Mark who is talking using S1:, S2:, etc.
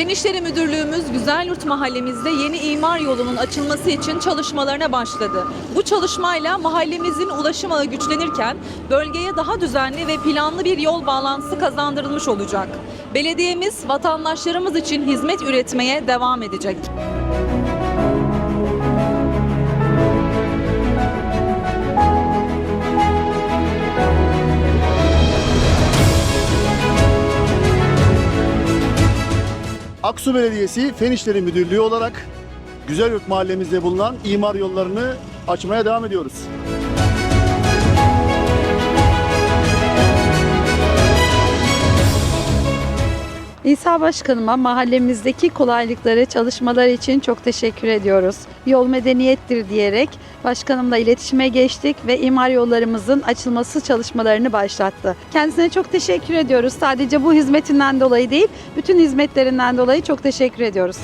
S1: Fen İşleri Müdürlüğümüz Güzelyurt mahallemizde yeni imar yolunun açılması için çalışmalarına başladı. Bu çalışmayla mahallemizin ulaşım ağı güçlenirken bölgeye daha düzenli ve planlı bir yol bağlantısı kazandırılmış olacak. Belediyemiz vatandaşlarımız için hizmet üretmeye devam edecek.
S2: Aksu Belediyesi Fen İşleri Müdürlüğü olarak Güzelyurt mahallemizde bulunan imar yollarını açmaya devam ediyoruz.
S3: İsa Başkanıma mahallemizdeki kolaylıkları, çalışmalar için çok teşekkür ediyoruz. Yol medeniyettir diyerek başkanımla iletişime geçtik ve imar yollarımızın açılması çalışmalarını başlattı. Kendisine çok teşekkür ediyoruz. Sadece bu hizmetinden dolayı değil, bütün hizmetlerinden dolayı çok teşekkür ediyoruz.